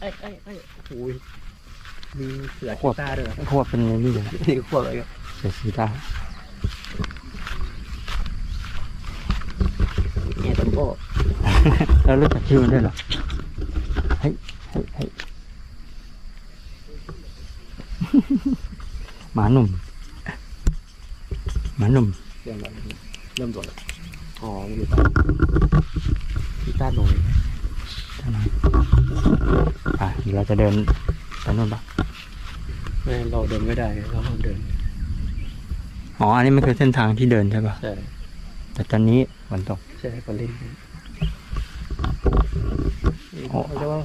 ไอ้ไอ้ไอ้โอ้ยมีเสือกีตาร์ด้วยเหรอขวบเป็นไงนี่เลยนี่ขวบอะไรกันเสือชีตาเนี่ยตัมโบ้แล้วรู้จักชื่อมันด้วยเหรอเฮ้ยเฮ้ยเฮ้ยหมาหนุ่มหมาหนุ่มเริ่มแล้วเริ่มโดดแล้วอ๋อมันอยู่ใต้กีตาร์น้อย ใช่ไหม อะเดี๋ยวเราจะเดินไปนู่นปะไม่เราเดินไม่ได้เราห้ามเดินอ๋ออันนี้มันคือเส้นทางที่เดินใช่ปะใช่แต่ตอนนี้ฝนตกใช่คนเล่นโอ้เขาเรียกว่า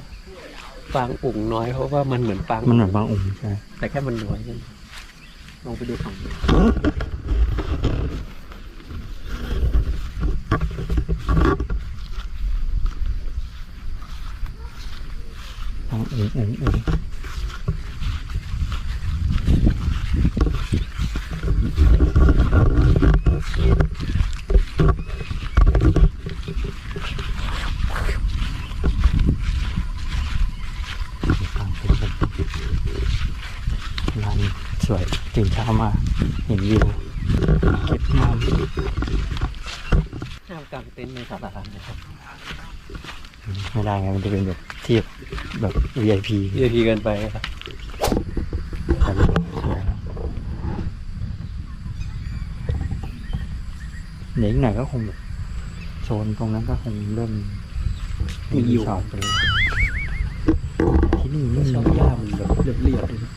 ปางอุ่งน้อยเพราะว่ามันเหมือนปางมันเหมือนบางอุ่มใช่แต่แค่มันน้อยนั่นลองไปดูฝั่งนี้ บางอุ่มอุ่มอุ่มร้านสวยตื่นเช้ามาเห็นวิวเก็บน้ำห้ามกางเต็นท์ในศาลานะครับ ไม่ได้ไงมันจะเป็นแบบเทียบแบบ VIP เยอะทีเกินไปครับแต่สวยเดี๋ยวอีกหน่อยก็คงแบบโซนตรงนั้นก็คงเริ่มชอบไปเลยที่นี่ไม่ชอบมีย่ามันแบบเรียบๆเลยนะ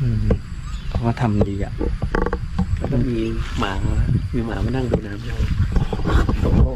อืมเขาก็ทำดีอะแล้วก็มีหมา มีหมามานั่งดูน้ำเราผมก็